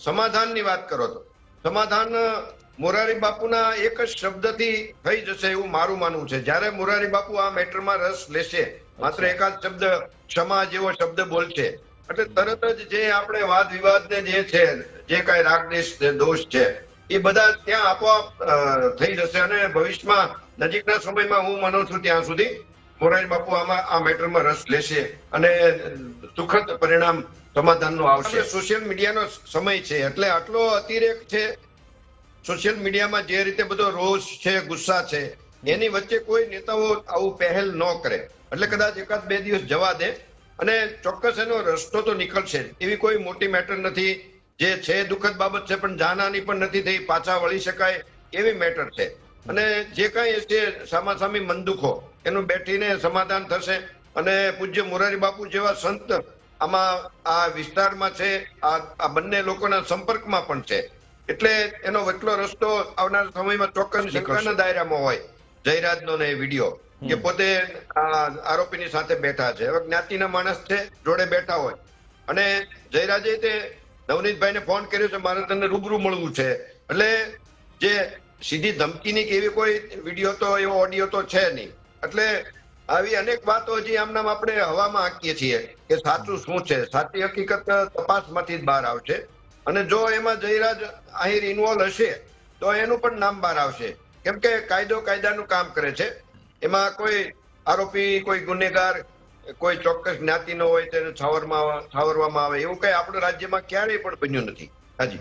સમાધાનની વાત કરો તો. સમાધાન મોરારી બાપુના એક જ શબ્દથી થઈ જશે એવું મારું માનવું છે. જ્યારે મોરારી બાપુ આ મેટરમાં રસ લેશે માત્ર એકાદ શબ્દ ક્ષમા જેવો શબ્દ બોલશે એટલે તરત જ જે આપણે વાદ વિવાદને જે છે જે કઈ રાગદેશ દોષ છે એ બધા ત્યાં આપોઆપ થઈ જશે અને ભવિષ્યમાં નજીકના સમયમાં હું માનું છું ત્યાં સુધી મોરારી બાપુ, આમાં આ મેટરમાં રસ લેશે અને સુખદ પરિણામ સમાધાનનું આવશે. સોશિયલ મીડિયાનો સમય છે, એટલે આટલો અતિરેક છે. સોશિયલ મીડિયામાં જે રીતે બધો રોષ છે, ગુસ્સા છે, એની વચ્ચે કોઈ નેતાઓ આવું પહેલ ન કરે. એટલે કદાચ એકાદ બે દિવસ જવા દે અને ચોક્કસ એનો રસ્તો તો નીકળશે. એવી કોઈ મોટી મેટર નથી, જે છે દુઃખદ બાબત છે, પણ જાનહાની પણ નથી થઈ, પાછા વળી શકાય એવી મેટર છે. અને જે કાંઈ છે સામાસામી મનદુખો એનું બેઠીને સમાધાન થશે અને પૂજ્ય મોરારી બાપુ જેવા સંત આમાં આ વિસ્તારમાં છે આ બંને લોકોના સંપર્કમાં પણ છે. એટલે એનો વચલો રસ્તો આવનાર સમયમાં ચોક્કસ શંકાના દાયરામાં હોય. જયરાજનો ને વીડિયો કે પોતે આરોપીની સાથે બેઠા છે. હવે જ્ઞાતિના માણસ છે જોડે બેઠા હોય. અને જયરાજે તે નવનીતભાઈને ફોન કર્યો છે મારે તને રૂબરૂ મળવું છે. એટલે જે સીધી ધમકીની કે એવી કોઈ વીડિયો તો એવો ઓડિયો તો છે નહીં. એટલે આવી અનેક વાતો હજી આમનામ આપણે હવામાં આંકીએ છીએ કે સાચું શું છે? સાચી હકીકત તપાસમાંથી જ બહાર આવશે. અને જો એમાં જયરાજ આહિર ઇન્વોલ્વ હશે, તો એનું પણ નામ બહાર આવશે. કેમ કે કાયદો કાયદાનું કામ કરે છે. એમાં કોઈ આરોપી, કોઈ ગુનેગાર, કોઈ ચોક્કસ જ્ઞાતિનો હોય તેને છાવરમાં, છાવરવામાં આવે. એવું કઈ આપણા રાજ્યમાં ક્યારેય પણ બન્યું નથી. હાજી.